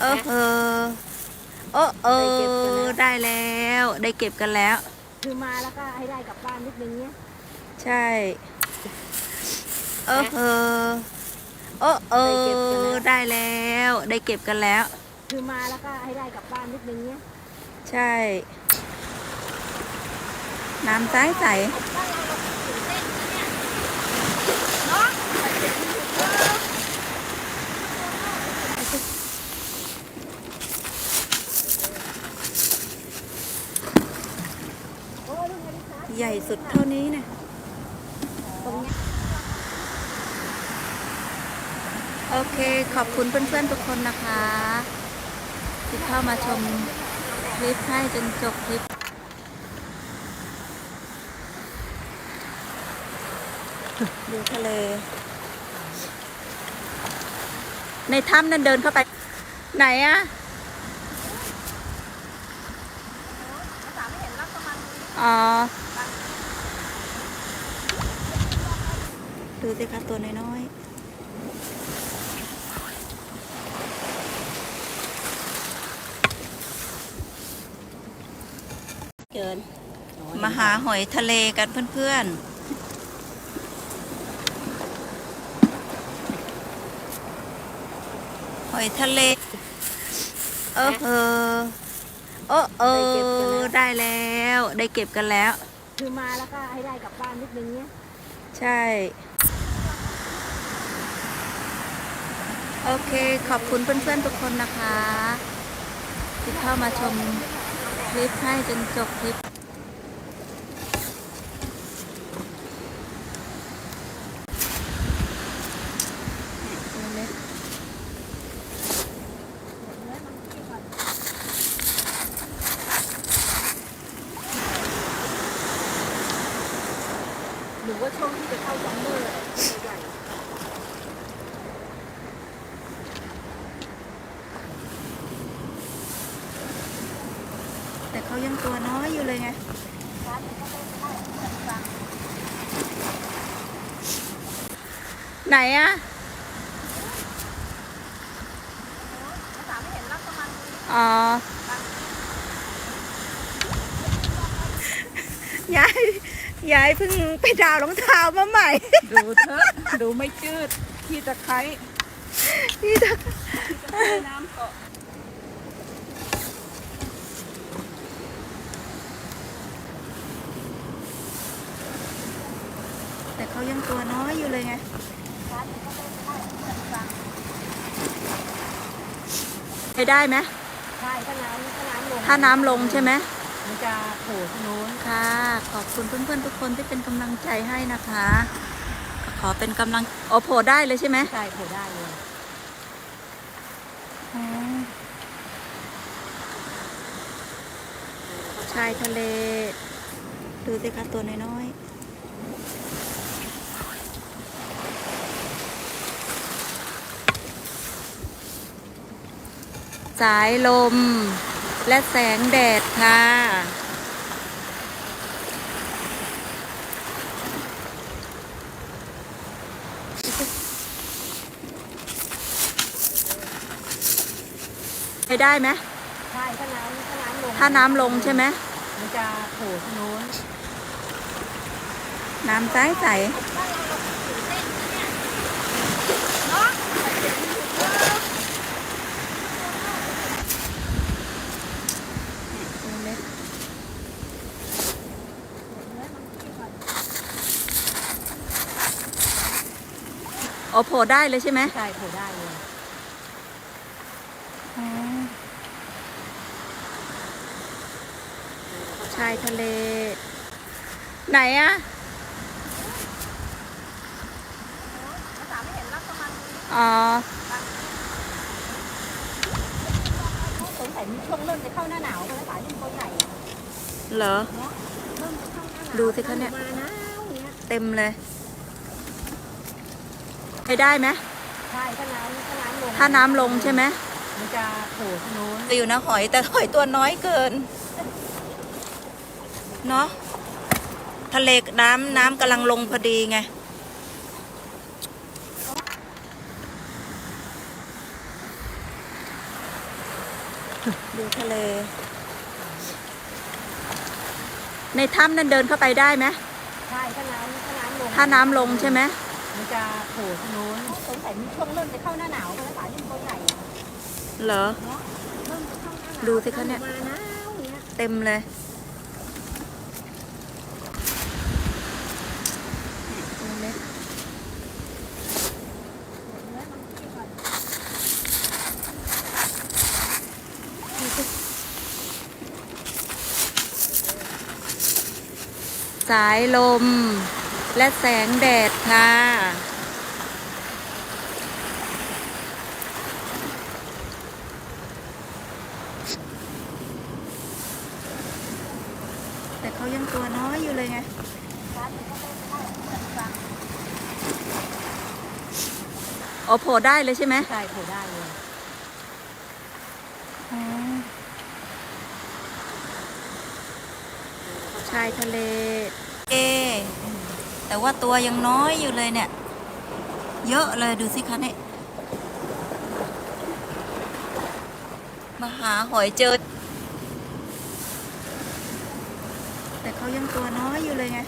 เออเออโอ้เออได้แล้ว ได้เก็บกันแล้ว คือมาแล้วก็ให้ได้กลับบ้านนิดนึงเนี้ยใช่เออเออโอ้เออได้แล้ว ได้เก็บกันแล้ว คือมาแล้วก็ให้ได้กลับบ้านนิดนึงเนี้ยใช่ น้ำใสใส ใหญ่สุดเท่านี้นะโอเค ขอบคุณเพื่อนๆทุกคนนะคะ ที่เข้ามาชมคลิปให้จนจบคลิปดูทะเล ในถ้ำนั่นเดินเข้าไป ไหนอะอ๋อ ดูสิคะตัวน้อยๆเกินมาหาหอยทะเลกันเพื่อนๆหอยทะเล เออเออโอ้เออได้แล้ว ได้เก็บกันแล้ว คือมาแล้วก็ให้ได้กลับบ้านนิดนึงเนี้ยใช่ โอเค ขอบคุณเพื่อนๆทุกคนนะคะ ที่เข้ามาชมคลิปให้จนจบคลิป หรือว่าช่วงที่จะเข้าซัมเมอร์อะใหญ่ แต่เขายังตัวน้อยอยู่เลยไงไหนอะอ๋อยายยายเพิ่งไปดาวรองเท้ามาใหม่ ดูเถอะดูไม่จืดที่ตะไคร้นี่จ้ะน้ำเกาะ เขายังตัวน้อยอยู่เลยไงไปได้ไหมใช่ถ้าน้ำถ้าน้ำลงถ้าน้ำลงใช่ไหมมันจะโผล่ที่นู้นค่ะ ขอบคุณเพื่อนๆทุกคนที่เป็นกำลังใจให้นะคะ ขอเป็นกำลังโอโผล่ได้เลยใช่ไหมใช่โผล่ได้เลยอ๋อชายทะเล ดูสิคะตัวน้อยๆายลม และแสงแดดค่ะ ไปได้ไหมใช่ถ้าน้ำถ้าน้ำลงถ้าน้ำลงใช่ไหมมันจะโผล่ที่นู้น น้ำใสใส โอโผล่ได้เลยใช่ไหมใช่โผล่ได้เลยชายทะเล ไหนอะอ๋อสงสัยมีช่วงเริ่มจะเข้าหน้าหนาวกันแล้วสายยิ่งตัวใหญ่อะเหรอเริ่มจะเข้าหน้าหนาวดูสิคะเนี่ยมาหนาวเนี้ยเต็มเลย ไปได้ไหมใช่ถ้าน้ำถ้าน้ำลงถ้าน้ำลงใช่ไหมมันจะโผล่ที่นู้นอยู่นะหอยแต่หอยตัวน้อยเกิน เนาะทะเลน้ำน้ำกำลังลงพอดีไง ดูทะเล ในถ้ำนั้นเดินเข้าไปได้ไหมใช่ถ้าน้ำถ้าน้ำลงถ้าน้ำลงใช่ไหม มันจะโผล่ทางโน้นสงสัยมันช่วงเริ่มจะเข้าหน้าหนาวแล้วสายยิ่งตัวใหญ่อะเหรอ เนาะเริ่มจะเข้าหน้าหนาวดูสิคะเนี่ย มาหนาวเนี้ยเต็มเลยตัวเล็กสายลม และแสงแดดค่ะ แต่เขายังตัวน้อยอยู่เลยไงโอ้โผล่ได้เลยใช่ไหมใช่โผล่ได้เลยอ๋อชายทะเล เอ แต่ว่าตัวยังน้อยอยู่เลยเนี่ย เยอะเลยดูสิคะเนี่ยมาหาหอยเจอ แต่เขายังตัวน้อยอยู่เลยไง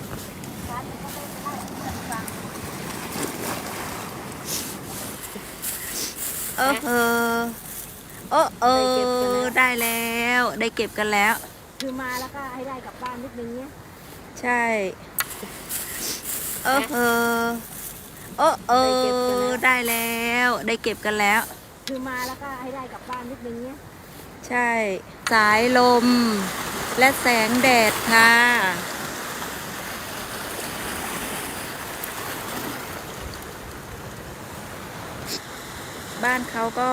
เออเออเออเออได้แล้ว ได้เก็บกันแล้ว คือมาแล้วก็ให้ได้กลับบ้านนิดนึงเนี้ยใช่ เออเออเออเออได้แล้ว ได้เก็บกันแล้ว คือมาแล้วก็ให้ได้กลับบ้านนิดนึงเนี้ยใช่ สายลม และแสงแดดค่ะบ้านเขาก็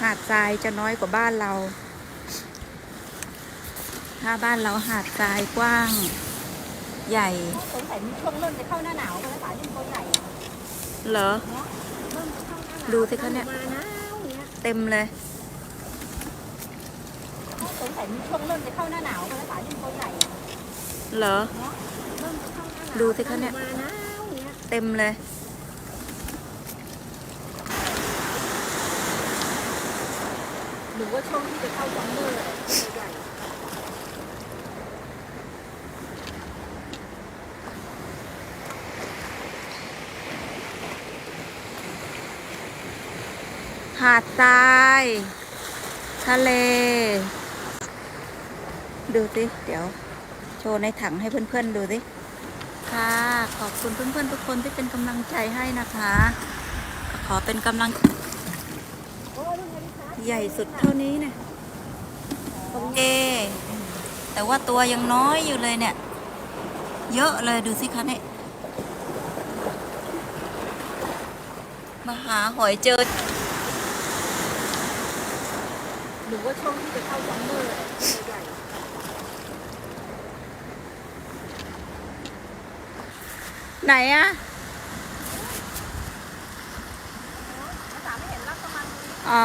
หาดทรายจะน้อยกว่าบ้านเรา ถ้าบ้านเราหาดทรายกว้าง ใหญ่ สงสัยช่วงเริ่มจะเข้าหน้าหนาวกันแล้วสายยิ่งตัวใหญ่เหรอ เนาะเริ่มจะเข้าหน้าหนาวดูสิคะเนี่ย มาหนาวเนี้ยเต็มเลย สงสัยช่วงเริ่มจะเข้าหน้าหนาวกันแล้วสายยิ่งตัวใหญ่เหรอ เนาะเริ่มจะเข้าหน้าหนาวดูสิคะเนี่ย มาหนาวเนี้ยเต็มเลย หรือว่าช่วงที่จะเข้าซัมเมอร์อะตัวใหาดทราย ทะเล ดูสิ เดี๋ยว โชว์ในถังให้เพื่อนๆดูสิ ค่ะ ขอบคุณเพื่อนๆทุกคนที่เป็นกำลังใจให้นะคะ ขอเป็นกำลัง ใหญ่สุดเท่านี้เนี่ยโอเคแต่ว่าตัวยังน้อยอยู่เลยเนี่ย เยอะเลยดูสิคะเนี่ยมาหาหอยเจอ หรือว่าช่วงที่จะเข้าซัมเมอร์อะตัวใหญ่ไหนอะภาษาไม่เห็นรักประมาณนี้อ๋อ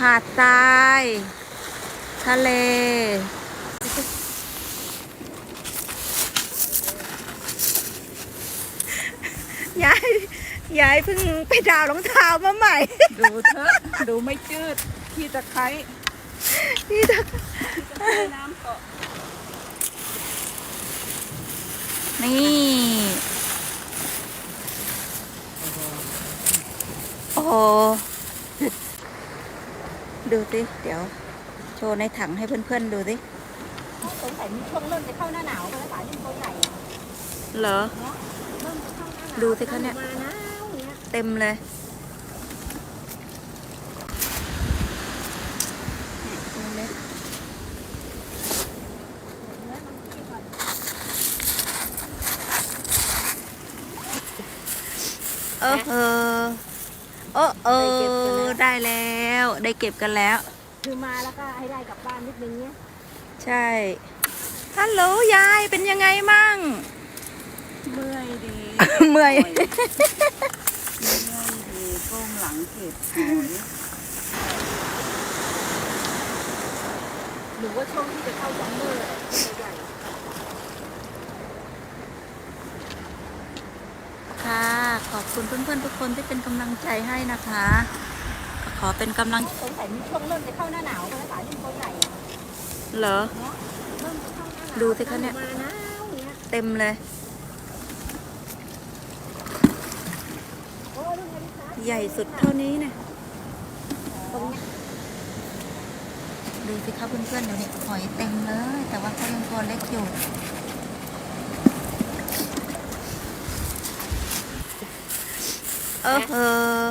หาดทราย ทะเล ยายยายเพิ่งไปดาวรองเท้ามาใหม่ ดูเถอะดูไม่จืดที่ตะไคร้นี่ถ้าน้ำเกาะนี่โอ้โหดูสิเดี๋ยว โชว์ในถังให้เพื่อนๆดูสิสงสัยมันช่วงเริ่มจะเข้าหน้าหนาวกันแล้วสายยิ่งตัวใหญ่อะเหรอ ดูสิคะเนี่ยมาหนาวเนี้ยเต็มเลยตัวเล็กเออเออเออเออได้แล้ว ได้เก็บกันแล้ว คือมาแล้วก็ให้ได้กลับบ้านนิดนึงเนี้ยใช่ ฮัลโหลยายเป็นยังไงมั่ง เมื่อยดีเมื่อยดีก้มหลังเก็บหอยหรือว่าช่องที่จะเข้าซัมเมอร์ใหญ่ค่ะ ขอบคุณเพื่อนๆทุกคนที่เป็นกำลังใจให้นะคะ ขอเป็นกำลังสงสัยมีช่วงเริ่มจะเข้าหน้าหนาวแล้วค่ะที่เขาใหญ่เหรอ ดูสิคะเนี่ย เต็มเลย ใหญ่สุดเท่านี้นะดูสิครับเพื่อนๆเดี๋ยวนี้หอยเต็มเลย แต่ว่าเขายังตัวเล็กอยู่เออ